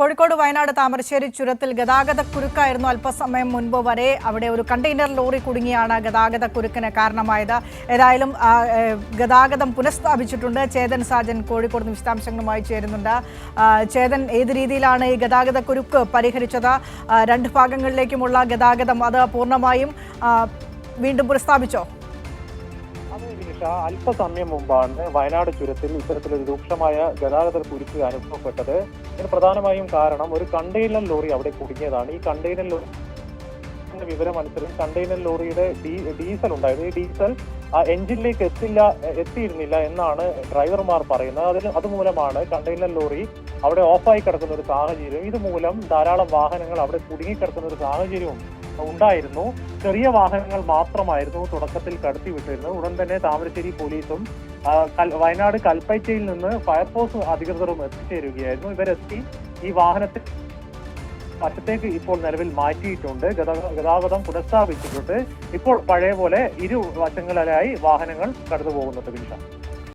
കോഴിക്കോട് വയനാട് താമരശ്ശേരി ചുരത്തിൽ ഗതാഗത കുരുക്കായിരുന്നു അല്പസമയം മുൻപ് വരെ. അവിടെ ഒരു കണ്ടെയ്നർ ലോറി കുടുങ്ങിയാണ് ഗതാഗത കുരുക്കിന് കാരണമായത്. ഏതായാലും ഗതാഗതം പുനഃസ്ഥാപിച്ചിട്ടുണ്ട്. ചേതൻ സാജൻ കോഴിക്കോട് വിശദാംശങ്ങളുമായി ചേരുന്നുണ്ട്. ചേതൻ ഏത് രീതിയിലാണ് ഈ ഗതാഗത കുരുക്ക് പരിഹരിച്ചത്? രണ്ട് ഭാഗങ്ങളിലേക്കുമുള്ള ഗതാഗതം അത് പൂർണമായും വീണ്ടും പുനഃസ്ഥാപിച്ചോ? വിനിഷ അല്പസമയം മുമ്പാണ് വയനാട് ചുരത്തിൽ ഇത്തരത്തിലൊരു രൂക്ഷമായ ഗതാഗത കുരുക്ക് അനുഭവപ്പെട്ടത്. ഇതിന് പ്രധാനമായും കാരണം ഒരു കണ്ടെയ്നർ ലോറി അവിടെ കുടുങ്ങിയതാണ്. ഈ കണ്ടെയ്നർ ലോറി ന്റെ വിവരം അനുസരിച്ച് കണ്ടെയ്നർ ലോറിയുടെ ഡീസൽ ഉണ്ടായത് ഈ ഡീസൽ ആ എഞ്ചിനിലേക്ക് എത്തില്ല എത്തിയിരുന്നില്ല എന്നാണ് ഡ്രൈവർമാർ പറയുന്നത്. അതിന് അതുമൂലമാണ് കണ്ടെയ്നർ ലോറി അവിടെ ഓഫായി കിടക്കുന്ന ഒരു സാഹചര്യം. ഇതുമൂലം ധാരാളം വാഹനങ്ങൾ അവിടെ കുടുങ്ങിക്കിടക്കുന്ന ഒരു സാഹചര്യവും ഉണ്ടായിരുന്നു. ചെറിയ വാഹനങ്ങൾ മാത്രമായിരുന്നു തുടക്കത്തിൽ കടത്തി കടത്തിവിട്ടിരുന്നത് ഉടൻ തന്നെ താമരശ്ശേരി പോലീസും വയനാട് കൽപ്പറ്റയിൽ നിന്ന് ഫയർഫോഴ്സ് അധികൃതരും എത്തിച്ചേരുകയായിരുന്നു. ഇവരെത്തി ഈ വാഹനത്തിൽ വശത്തേക്ക് ഇപ്പോൾ നിലവിൽ മാറ്റിയിട്ടുണ്ട്. ഗതാ- ഗതാഗതം പുനഃസ്ഥാപിച്ചിട്ടുണ്ട്. ഇപ്പോൾ പഴയ പോലെ ഇരു വശങ്ങളിലായി വാഹനങ്ങൾ കടന്നു പോകുന്നുണ്ട് വിനിഷ